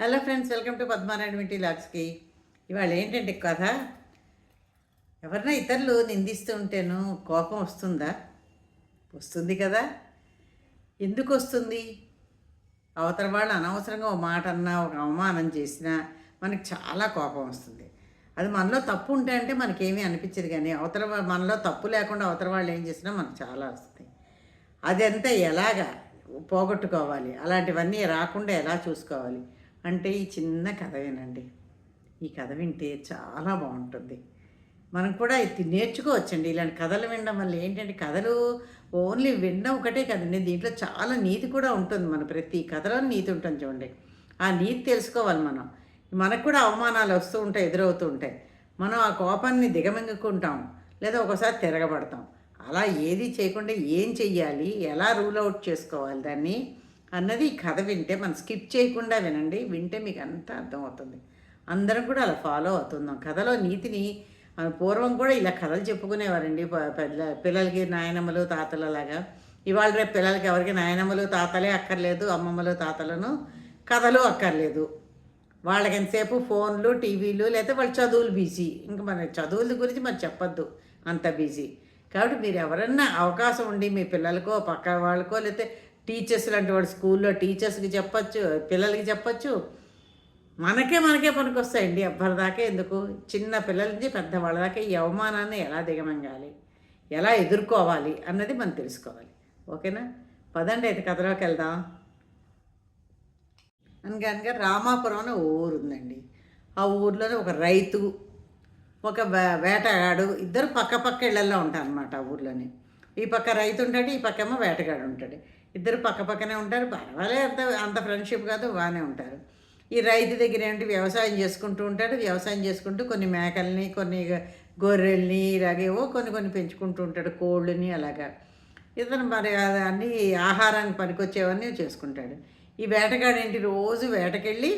Hello friends welcome to పద్మారాయణ వింటి లాక్స్కి. ఇవాళ ఏంటంటే కథ? ఎవరినైనా ఇతరులు నిందిస్తూ ఉంటేను కోపం వస్తుందా? వస్తుంది కదా. ఎందుకు వస్తుంది? అవతల వాళ్ళు అనవసరంగా ఒక మాట అన్నా ఒక అవమానం చేసినా మనకి చాలా కోపం వస్తుంది. అది మనలో తప్పు ఉంటే అంటే మనకేమీ అనిపించదు కానీ అవతల మనలో తప్పు లేకుండా అవతల వాళ్ళు ఏం చేసినా మనకు చాలా వస్తుంది అదంతా ఎలాగా పోగొట్టుకోవాలి? అలాంటివన్నీ రాకుండా ఎలా చూసుకోవాలి? అంటే ఈ చిన్న కథవేనండి ఈ కథ వింటే చాలా బాగుంటుంది. మనం కూడా ఇది నేర్చుకోవచ్చండి. ఇలాంటి కథలు వినడం వల్ల ఏంటంటే కథలు ఓన్లీ వినడం ఒకటే కదండి. దీంట్లో చాలా నీతి కూడా ఉంటుంది మన ప్రతి కథలో నీతి ఉంటుంది చూడండి. ఆ నీతి తెలుసుకోవాలి మనం. మనకు కూడా అవమానాలు వస్తూ ఉంటాయి ఎదురవుతూ ఉంటాయి. మనం ఆ కోపాన్ని దిగమింగుకుంటాం లేదా ఒకసారి తిరగబడతాం. అలా ఏది చేయకుండా ఏం చెయ్యాలి? ఎలా రూల్ అవుట్ చేసుకోవాలి? దాన్ని అన్నది ఈ కథ వింటే మనం స్కిప్ చేయకుండా వినండి. వింటే మీకు అంతా అర్థమవుతుంది. అందరం కూడా అలా ఫాలో అవుతున్నాం. కథలో నీతిని పూర్వం కూడా ఇలా కథలు చెప్పుకునేవారండి. పిల్ల పిల్లలకి నాయనమ్మలు తాతలలాగా ఇవాళ రేపు పిల్లలకి ఎవరికి నాయనమ్మలు తాతలే అక్కర్లేదు అమ్మమ్మలు తాతలను కథలు అక్కర్లేదు. వాళ్ళకి ఎంతసేపు ఫోన్లు టీవీలు లేకపోతే వాళ్ళ చదువులు బిజీ. ఇంకా మన చదువుల గురించి మరి చెప్పొద్దు. అంత బిజీ. కాబట్టి మీరు ఎవరన్నా అవకాశం ఉండి మీ పిల్లలకో పక్క వాళ్ళకో లేకపోతే టీచర్స్ లాంటి వాడు స్కూల్లో టీచర్స్కి చెప్పచ్చు పిల్లలకి చెప్పచ్చు. మనకే మనకే పనికొస్తాయండి. దాకా ఎందుకు? చిన్న పిల్లల నుంచి పెద్దవాళ్ళ దాకా ఈ అవమానాన్ని ఎలా దిగమంగాలి? ఎలా ఎదుర్కోవాలి అన్నది మనం తెలుసుకోవాలి. ఓకేనా? పదండి అయితే కథలోకి వెళ్దాం. అనగా రామాపురం అనే ఊరు ఉందండి. ఆ ఊర్లోనే ఒక రైతు ఒక వేటగాడు ఇద్దరు పక్క పక్క ఇళ్ళల్లో ఉంటారు అనమాట ఆ ఊర్లోనే. ఈ పక్క రైతు ఉంటాడు ఈ పక్క ఏమో వేటగాడు ఉంటాడు. ఇద్దరు పక్క పక్కనే ఉంటారు పర్వాలే అంత అంత ఫ్రెండ్షిప్ కాదు బాగానే ఉంటారు. ఈ రైతు దగ్గర ఏంటి వ్యవసాయం చేసుకుంటూ ఉంటాడు వ్యవసాయం చేసుకుంటూ కొన్ని మేకల్ని కొన్ని గొర్రెల్ని ఇలాగేవో కొన్ని కొన్ని పెంచుకుంటూ ఉంటాడు కోళ్ళని అలాగా. ఇతను మరి అన్ని ఆహారానికి పనికొచ్చేవన్నీ చేసుకుంటాడు. ఈ వేటగాడు ఏంటి రోజు వేటకెళ్ళి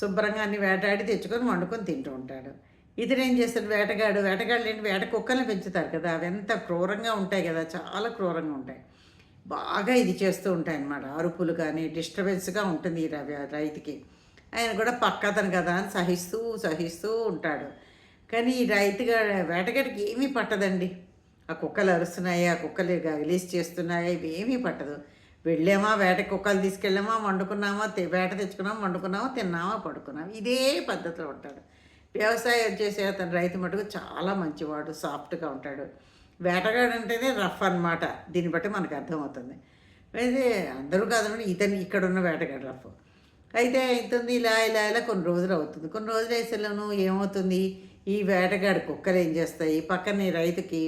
శుభ్రంగా అన్ని వేటాడి తెచ్చుకొని వండుకొని తింటూ ఉంటాడు. ఇతను ఏం చేస్తాడు? వేటగాడు వేటగాళ్ళు ఏంటి? వేట కుక్కల్ని పెంచుతారు కదా అవి ఎంత క్రూరంగా ఉంటాయి కదా చాలా క్రూరంగా ఉంటాయి. బాగా ఇది చేస్తూ ఉంటాయి అన్నమాట. అరుపులు కానీ డిస్టర్బెన్స్గా ఉంటుంది ఈ రవి- రైతుకి. ఆయన కూడా పక్కతను కదా అని సహిస్తూ సహిస్తూ ఉంటాడు. కానీ ఈ రైతుగా వేటగాడికి ఏమీ పట్టదండి. ఆ కుక్కలు అరుస్తున్నాయి ఆ కుక్కలు రిలీజ్ చేస్తున్నాయి ఇవి ఏమీ పట్టదు. వెళ్ళామా వేట కుక్కలు తీసుకెళ్ళామా వండుకున్నామా వేట తెచ్చుకున్నామా వండుకున్నామా తిన్నామా పడుకున్నామా ఇదే పద్ధతిలో ఉంటాడు. వ్యవసాయం చేసే అతను రైతు మటుకు చాలా మంచివాడు సాఫ్ట్గా ఉంటాడు. వేటగాడు అంటేనే రఫ్ అనమాట దీన్ని బట్టి మనకు అర్థమవుతుంది. అయితే అందరూ కాదండి ఇతను ఇక్కడ ఉన్న వేటగాడు రఫ్. అయితే అవుతుంది ఇలా ఇలా ఇలా కొన్ని రోజులు అవుతుంది. కొన్ని రోజులు వేసేలోను ఏమవుతుంది? ఈ వేటగాడి కుక్కలు ఏం చేస్తాయి? పక్కన రైతుకి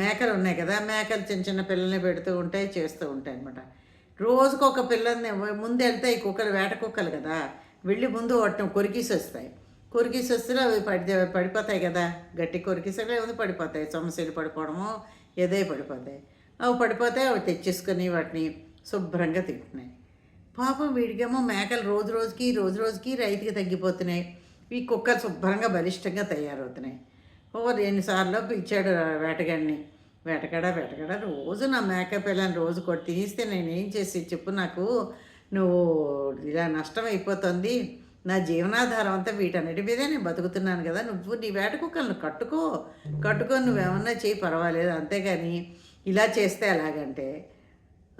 మేకలు ఉన్నాయి కదా మేకలు చిన్న చిన్న పిల్లల్ని పెడుతూ ఉంటాయి చేస్తూ ఉంటాయి అనమాట రోజుకొక పిల్లల్ని ముందు వెళ్తాయి ఈ కుక్కలు వేట కుక్కలు కదా. వెళ్ళి ముందు వాటిని కొరికేసి వస్తాయి. కొరికేసి వస్తే అవి పడి పడిపోతాయి కదా. గట్టి కొరికేసాక ఏముంది? పడిపోతాయి. సమస్యలు పడిపోవడము ఏదో పడిపోతాయి. అవి పడిపోతే అవి తెచ్చేసుకొని వాటిని శుభ్రంగా తింటున్నాయి. పాపం వీడికేమో మేకలు రోజు రోజుకి రోజు రోజుకి రైతుకి తగ్గిపోతున్నాయి. ఈ కుక్కలు శుభ్రంగా బలిష్టంగా తయారవుతున్నాయి. ఓ రెండుసార్లు పిలిచాడు వేటగాడిని. వేటగాడ వేటగాడ రోజు నా మేక పిల్లని రోజు కొట్టి తినేస్తే నేను ఏం చేసి చెప్పు నాకు. నువ్వు ఇలా నష్టం అయిపోతుంది. నా జీవనాధారం అంతా వీటన్నిటి మీదే నేను బతుకుతున్నాను కదా. నువ్వు నీ వేట కుక్కలను కట్టుకో. కట్టుకొని నువ్వేమన్నా చేయి పర్వాలేదు అంతేగాని ఇలా చేస్తే ఎలాగంటే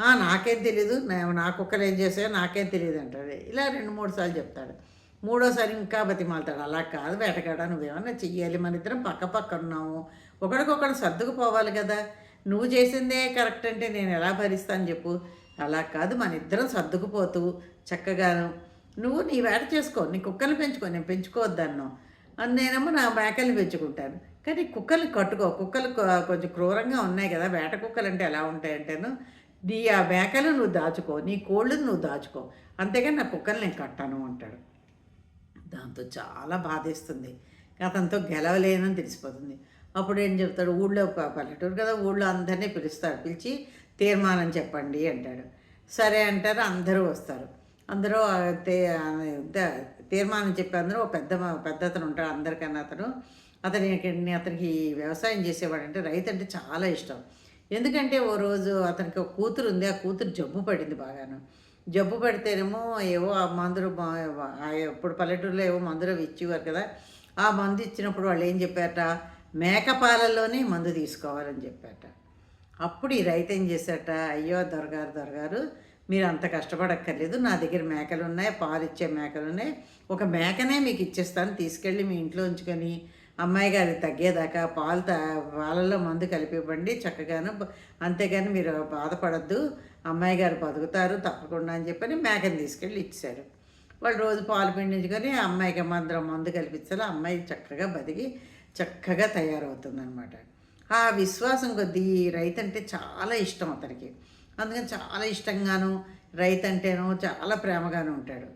నాకేం తెలీదు నా- కుక్కలు ఏం చేసాయో నాకేం తెలియదు అంటాడు. ఇలా రెండు మూడు సార్లు చెప్తాడు. మూడోసారి ఇంకా బతిమాలతాడు. అలా కాదు వేటగాడ నువ్వేమన్నా చెయ్యాలి. మన ఇద్దరం పక్క పక్క ఉన్నాము. ఒకడికొకడు సర్దుకుపోవాలి కదా. నువ్వు చేసిందే కరెక్ట్ అంటే నేను ఎలా భరిస్తాను చెప్పు. అలా కాదు మన ఇద్దరం సర్దుకుపోతూ చక్కగాను నువ్వు నీ వేట చేసుకో నీ కుక్కలు పెంచుకో నేను పెంచుకోవద్దన్ను నేనేమో నా మేకల్ని పెంచుకుంటాను. కానీ కుక్కలు కట్టుకో కుక్కలు కొంచెం క్రూరంగా ఉన్నాయి కదా వేట కుక్కలు అంటే ఎలా ఉంటాయంటేను నీ ఆ మేకలు నువ్వు దాచుకో నీ కోళ్ళను నువ్వు దాచుకో. అంతేగాని నా కుక్కలు నేను కట్టాను అంటాడు. దాంతో చాలా బాధేస్తుంది. అతనితో గెలవలేనని తెలిసిపోతుంది. అప్పుడు ఏం చెప్తాడు ఊళ్ళో పల్లెటూరు కదా ఊళ్ళో అందరినీ పిలుస్తాడు పిలిచి తీర్మానం చెప్పండి అంటాడు. సరే అంటారు అందరూ వస్తారు. అందరూ తీర్మానం చెప్పి అందరూ పెద్ద పెద్ద అతను ఉంటాడు అందరికన్నా అతను. అతనికి అతనికి వ్యవసాయం చేసేవాడు అంటే రైతు అంటే చాలా ఇష్టం. ఎందుకంటే ఓ రోజు అతనికి ఒక కూతురు ఉంది ఆ కూతురు జబ్బు పడింది బాగాను. జబ్బు పడితేనేమో ఏవో ఆ మందులు ఇప్పుడు పల్లెటూరులో ఏవో మందులు ఇచ్చేవారు కదా. ఆ మందు ఇచ్చినప్పుడు వాళ్ళు ఏం చెప్పారట? మేకపాలల్లోనే మందు తీసుకోవాలని చెప్పారట. అప్పుడు ఈ రైతు ఏం చేశాట అయ్యో దొరగారు దొరగారు మీరు అంత కష్టపడక్కర్లేదు. నా దగ్గర మేకలు ఉన్నాయి పాలు ఇచ్చే మేకలు ఉన్నాయి ఒక మేకనే మీకు ఇచ్చేస్తాను. తీసుకెళ్ళి మీ ఇంట్లో ఉంచుకొని అమ్మాయి గారి తగ్గేదాకా పాలు త పాలల్లో మందు కలిపి ఇవ్వండి చక్కగాను అంతేగాని మీరు బాధపడద్దు. అమ్మాయి గారు బతుకుతారు తప్పకుండా అని చెప్పని మేకని తీసుకెళ్ళి ఇచ్చారు వాళ్ళు రోజు పాలు పిండించుకొని అమ్మాయికి మందరం మందు కల్పించాలి అమ్మాయి చక్కగా బతికి చక్కగా తయారవుతుంది ఆ విశ్వాసం కొద్దీ రైతు అంటే చాలా ఇష్టం అతనికి. అందుకని చాలా ఇష్టంగాను రైతు అంటేనో చాలా ప్రేమగాను ఉంటాడు.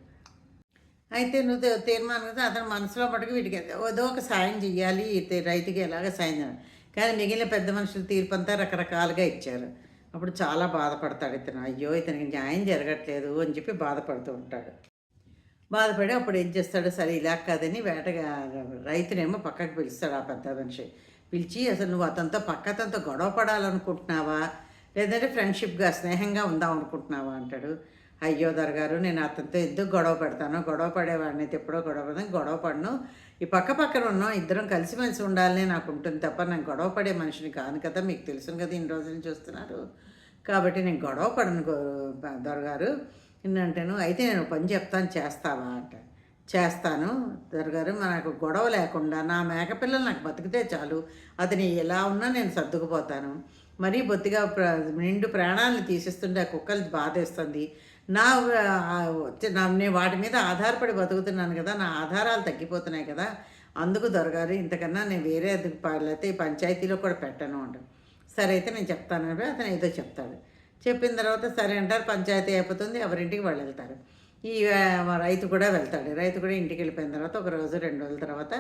అయితే నువ్వు తీర్మానం కదా అతని మనసులో మటుకు వీటికి ఏదో ఒక సాయం చెయ్యాలి. రైతుకి ఎలాగ సాయం చేయాలి. కానీ మిగిలిన పెద్ద మనుషుల తీర్పు అంతా రకరకాలుగా ఇచ్చారు. అప్పుడు చాలా బాధపడతాడు ఇతను. అయ్యో ఇతనికి న్యాయం జరగట్లేదు అని చెప్పి బాధపడుతూ ఉంటాడు. బాధపడి అప్పుడు ఏం చేస్తాడు? సరే ఇలా కాదని వేటగా రైతునేమో పక్కకు పిలుస్తాడు ఆ పెద్ద మనిషి. పిలిచి అసలు నువ్వు అతనితో పక్క అతనితో గొడవ పడాలనుకుంటున్నావా? లేదంటే ఫ్రెండ్షిప్గా స్నేహంగా ఉందాం అనుకుంటున్నావా అంటాడు. అయ్యో దొరగారు నేను అతనితో ఎందుకు గొడవ పెడతాను గొడవ పడేవాడిని అయితే ఎప్పుడో గొడవ పడను గొడవ పడను. ఈ పక్క పక్కన ఉన్నాం ఇద్దరం కలిసిమెలిసి ఉండాలని నాకు ఉంటుంది తప్ప నేను గొడవ పడే మనిషిని కాను కదా మీకు తెలుసును కదా ఇన్ని రోజులు చూస్తున్నారు. కాబట్టి నేను గొడవ పడను గో- దొరగారు. ఏంటంటాను అయితే నేను పని చెప్తాను చేస్తావా? అంట. చేస్తాను. దొరగారు నాకు గొడవ లేకుండా నా మేకపిల్లలు నాకు బతికితే చాలు. అతని ఎలా ఉన్నా నేను సర్దుకుపోతాను. మరీ బొత్తిగా నిండు ప్రాణాలను తీసేస్తుంటే ఆ కుక్కలు బాధేస్తుంది. నా నేను వాటి మీద ఆధారపడి బతుకుతున్నాను కదా నా ఆధారాలు తగ్గిపోతున్నాయి కదా అందుకు దొరగారు ఇంతకన్నా నేను వేరే లేకపోతే ఈ పంచాయతీలో కూడా పెట్టను అంట. సరే అయితే నేను చెప్తాను అంటే అతను ఏదో చెప్తాడు. చెప్పిన తర్వాత సరే అంటారు పంచాయతీ అయిపోతుంది ఎవరింటికి వాళ్ళు వెళ్తారు. ఈ రైతు కూడా వెళ్తాడు. రైతు కూడా ఇంటికి వెళ్ళిపోయిన తర్వాత ఒక రోజు రెండు రోజుల తర్వాత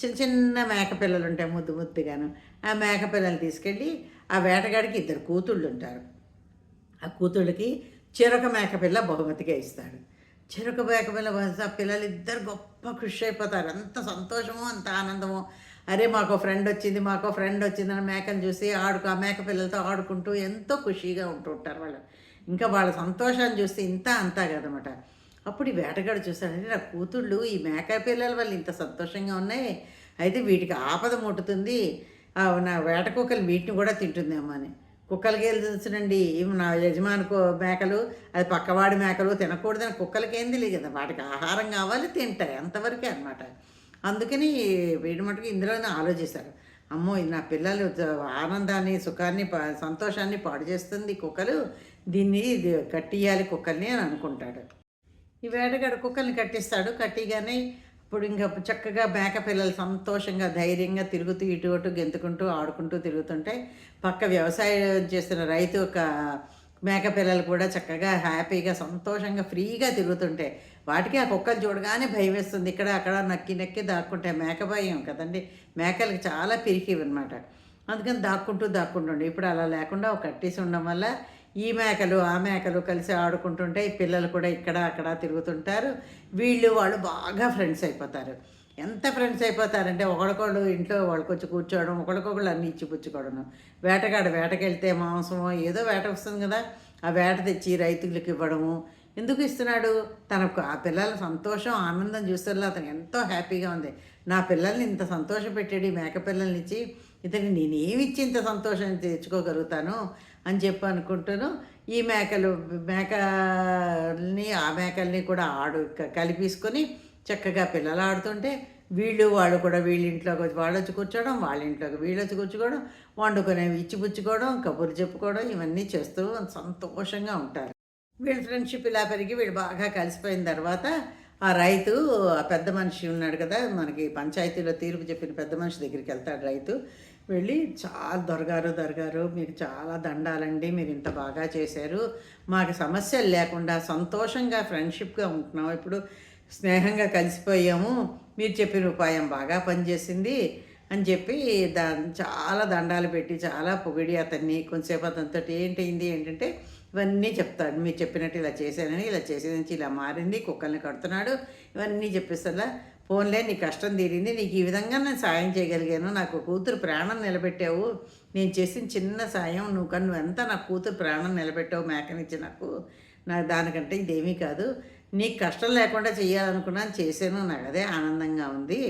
చిన్న చిన్న మేకపిల్లలు ఉంటాయి ముద్దు ముద్దుగాను. ఆ మేకపిల్లలు తీసుకెళ్ళి ఆ వేటగాడికి ఇద్దరు కూతుళ్ళు ఉంటారు. ఆ కూతుళ్ళకి చెరొక మేకపిల్ల బహుమతిగా ఇస్తాడు. చెరొక మేకపిల్ల బహుమతి ఆ పిల్లలు ఇద్దరు గొప్ప ఖుషి అయిపోతారు. ఎంత సంతోషమో అంత ఆనందమో. అరే మాకు ఫ్రెండ్ వచ్చింది మాకు ఫ్రెండ్ వచ్చింది అని మేకను చూసి ఆడుకు ఆ మేక పిల్లలతో ఆడుకుంటూ ఎంతో ఖుషీగా ఉంటూ ఉంటారు వాళ్ళు. ఇంకా వాళ్ళ సంతోషాన్ని చూస్తే ఇంత అంతా కదనమాట. అప్పుడు ఈ వేటగాడు చూశాడంటే నా కూతుళ్ళు ఈ మేక పిల్లల వల్ల ఇంత సంతోషంగా ఉన్నాయి. అయితే వీటికి ఆపద ముట్టుతుంది. ఆ, నా వేట కుక్కలు వీటిని కూడా తింటుందేమో అని. కుక్కలకి వెళ్ళి తెలుసునండి? నా యజమాని మేకలు అది పక్కవాడి మేకలు తినకూడదని కుక్కలకి ఏం తెలియదు కదా. వాటికి ఆహారం కావాలి తింటాయి. అంతవరకే అనమాట అందుకని వీడి మటుకు ఇందులోనే ఆలోచిస్తారు. అమ్మో ఇది నా పిల్లలు ఆనందాన్ని సుఖాన్ని సంతోషాన్ని పాడు చేస్తుంది కుక్కలు. దీన్ని కట్టియాలి కుక్కల్ని అని అనుకుంటాడు. ఈ వేటగాడు కుక్కల్ని కట్టిస్తాడు. కట్టిగానే ఇప్పుడు ఇంకా చక్కగా మేక పిల్లలు సంతోషంగా ధైర్యంగా తిరుగుతూ ఇటు అటు గెంతుకుంటూ ఆడుకుంటూ తిరుగుతుంటే పక్క వ్యవసాయం చేస్తున్న రైతు ఒక మేక పిల్లలు కూడా చక్కగా హ్యాపీగా సంతోషంగా ఫ్రీగా తిరుగుతుంటే వాటికి ఆ కుక్కలు చూడగానే భయం వేస్తుంది. ఇక్కడ అక్కడ నక్కి నక్కి దాక్కుంటాయి మేక భయం కదండి. మేకలకు చాలా పిరికివి అనమాట అందుకని దాక్కుంటూ దాక్కుంటుండే. ఇప్పుడు అలా లేకుండా ఒక కట్టేసి ఉండడం వల్ల ఈ మేకలు ఆ మేకలు కలిసి ఆడుకుంటుంటే ఈ పిల్లలు కూడా ఇక్కడ అక్కడ తిరుగుతుంటారు. వీళ్ళు వాళ్ళు బాగా ఫ్రెండ్స్ అయిపోతారు. ఎంత ఫ్రెండ్స్ అయిపోతారంటే ఒకడికొకడు ఇంట్లో వాళ్ళకి వచ్చి కూర్చోవడం ఒకడికొకళ్ళు అన్ని ఇచ్చి పుచ్చుకోవడం వేటగాడు వేటకెళ్తే మాంసమో ఏదో వేట వస్తుంది కదా ఆ వేట తెచ్చి రైతులకు ఇవ్వడము. ఎందుకు ఇస్తున్నాడు? తనకు ఆ పిల్లల సంతోషం ఆనందం చూసేలా అతను ఎంతో హ్యాపీగా ఉంది. నా పిల్లల్ని ఇంత సంతోషం పెట్టాడు ఈ మేక పిల్లల్ని ఇచ్చి నేనేమిచ్చి నేనేమి ఇచ్చి ఇంత సంతోషం తెచ్చుకోగలుగుతాను? అని చెప్పి అనుకుంటాను. ఈ మేకలు మేకల్ని ఆ మేకల్ని కూడా ఆడు కలిపేసుకొని చక్కగా పిల్లలు ఆడుతుంటే వీళ్ళు వాళ్ళు కూడా వీళ్ళ ఇంట్లోకి వచ్చి వాళ్ళు వచ్చి కూర్చోవడం వాళ్ళ ఇంట్లోకి వీళ్ళు వచ్చి కూర్చోవడం వండుకునేవి ఇచ్చిపుచ్చుకోవడం కబుర్లు చెప్పుకోవడం ఇవన్నీ చేస్తూ సంతోషంగా ఉంటారు. వీళ్ళ ఫ్రెండ్షిప్ ఇలా పెరిగి వీళ్ళు బాగా కలిసిపోయిన తర్వాత ఆ రైతు ఆ పెద్ద మనిషి ఉన్నాడు కదా మనకి పంచాయతీలో తీర్పు చెప్పిన పెద్ద మనిషి దగ్గరికి వెళ్తాడు రైతు. వెళ్ళి చాలా దొరగారు దొరగారు. మీకు చాలా దండాలండి. మీరు ఇంత బాగా చేశారు. మాకు సమస్యలు లేకుండా సంతోషంగా ఫ్రెండ్షిప్గా ఉంటున్నాం. ఇప్పుడు స్నేహంగా కలిసిపోయాము. మీరు చెప్పిన ఉపాయం బాగా పనిచేసింది అని చెప్పి దా చాలా దండాలు పెట్టి చాలా పొగిడి అతన్ని కొంతసేపు అతనితో ఏంటైంది ఏంటంటే ఇవన్నీ చెప్తాడు. మీరు చెప్పినట్టు ఇలా చేశానని ఇలా చేసేదని ఇలా మారింది కుక్కల్ని కడుతున్నాడు ఇవన్నీ చెప్పేస్తా ఫోన్లే నీ కష్టం తీరింది నీకు ఈ విధంగా నేను సాయం చేయగలిగాను నాకు కూతురు ప్రాణం నిలబెట్టావు నేను చేసిన చిన్న సాయం నువ్వు కానీ నువ్వు ఎంత నా కూతురు ప్రాణం నిలబెట్టావు మేకనిచ్చి నాకు నాకు దానికంటే ఇదేమీ కాదు. నీకు కష్టం లేకుండా చేయాలనుకున్నాను చేశాను నాకు అదే ఆనందంగా ఉంది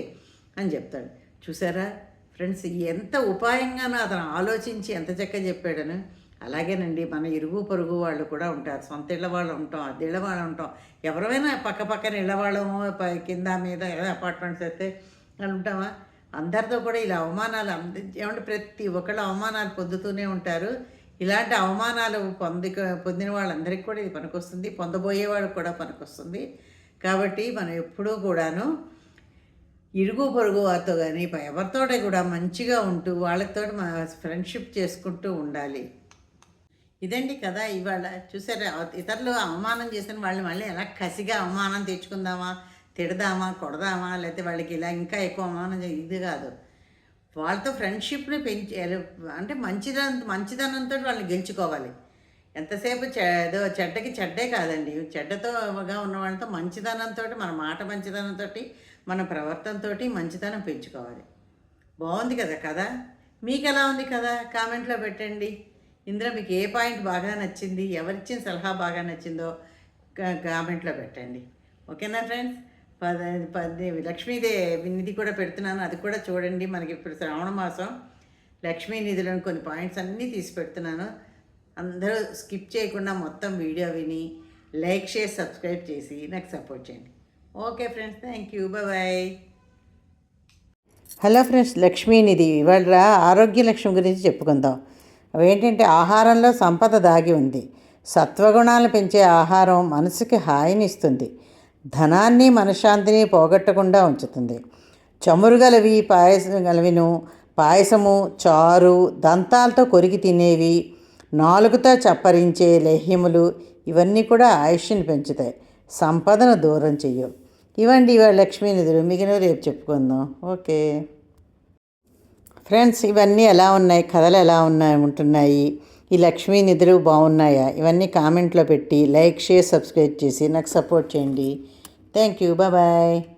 అని చెప్తాడు. చూసారా? ఫ్రెండ్స్ ఎంత ఉపాయంగానో అతను ఆలోచించి ఎంత చక్కగా చెప్పాడను. అలాగేనండి మన ఇరుగు పొరుగు వాళ్ళు కూడా ఉంటారు. సొంత ఇళ్ళ వాళ్ళు ఉంటాం అద్దె ఇళ్ళ వాళ్ళు ఉంటాం. ఎవరైనా పక్క పక్కన ఇళ్ళ వాళ్ళము పై- కింద మీద ఏదో అపార్ట్మెంట్స్ అయితే అని ఉంటామా? అందరితో కూడా ఇలా అవమానాలు అంది ఏమంటే ప్రతి ఒక్కళ్ళు అవమానాలు పొందుతూనే ఉంటారు. ఇలాంటి అవమానాలు పొంది పొందిన వాళ్ళందరికీ కూడా ఇది పనికొస్తుంది. పొందబోయే వాళ్ళకి కూడా పనికొస్తుంది. కాబట్టి మనం ఎప్పుడూ కూడాను ఇరుగు పొరుగు వారితో కానీ ఎవరితోటే కూడా మంచిగా ఉంటూ వాళ్ళతో ఫ్రెండ్షిప్ చేసుకుంటూ ఉండాలి. ఇదండి కదా ఇవాళ చూసారా ఇతరులు అవమానం చేసిన వాళ్ళు మళ్ళీ ఎలా కసిగా అవమానం తెచ్చుకుందామా తిడదామా కొడదామా లేకపోతే వాళ్ళకి ఇలా ఇంకా ఎక్కువ అవమానం ఇది కాదు. వాళ్ళతో ఫ్రెండ్షిప్ని పెంచి అంటే మంచిదనం మంచిదనంతో వాళ్ళని గెలుచుకోవాలి. ఎంతసేపు చె ఏదో చెడ్డకి చెడ్డే కాదండి. చెడ్డతోగా ఉన్న వాళ్ళతో మంచిదనంతో మన మాట మంచిదనంతో మన ప్రవర్తనతో మంచిదనం పెంచుకోవాలి. బాగుంది కదా కదా మీకు ఎలా ఉంది కదా కామెంట్లో పెట్టండి. ఇందులో మీకు ఏ పాయింట్ బాగా నచ్చింది ఎవరిచ్చిన సలహా బాగా నచ్చిందో కామెంట్లో పెట్టండి. ఓకేనా ఫ్రెండ్స్? పద పది లక్ష్మీదేవి నిధి కూడా పెడుతున్నాను. అది కూడా చూడండి. మనకి ఇప్పుడు శ్రావణ మాసం. లక్ష్మీ నిధిలోని కొన్ని పాయింట్స్ అన్నీ తీసి పెడుతున్నాను. అందరూ స్కిప్ చేయకుండా మొత్తం వీడియో విని లైక్ షేర్ సబ్స్క్రైబ్ చేసి నాకు సపోర్ట్ చేయండి. Okay friends. Thank you. Bye. Hello friends. Lakshminidhi ఇవాళ ఆరోగ్య లక్ష్యం గురించి చెప్పుకుందాం. అవేంటంటే ఆహారంలో సంపద దాగి ఉంది. సత్వగుణాలు పెంచే ఆహారం మనసుకి హాయిని ఇస్తుంది ధనాన్ని మనశ్శాంతిని పోగొట్టకుండా ఉంచుతుంది. చమురు గలవి పాయసం గలవిను పాయసము చారు దంతాలతో కొరికి తినేవి నాలుగుతో చప్పరించే లేహ్యములు ఇవన్నీ కూడా ఆయుష్ని పెంచుతాయి. సంపదను దూరం చెయ్యవు ఇవ్వండి ఇవాళ లక్ష్మీనిధులు. మిగిలిన రేపు చెప్పుకుందాం. ఓకే. ఫ్రెండ్స్ ఇవన్నీ ఎలా ఉన్నాయి? కథలు ఎలా ఉన్నాయి? ఉంటున్నాయి? ఈ లక్ష్మీ నిధులు బాగున్నాయా? ఇవన్నీ కామెంట్లో పెట్టి లైక్ షేర్ సబ్స్క్రైబ్ చేసి నాకు సపోర్ట్ చేయండి. Thank you. బాయ్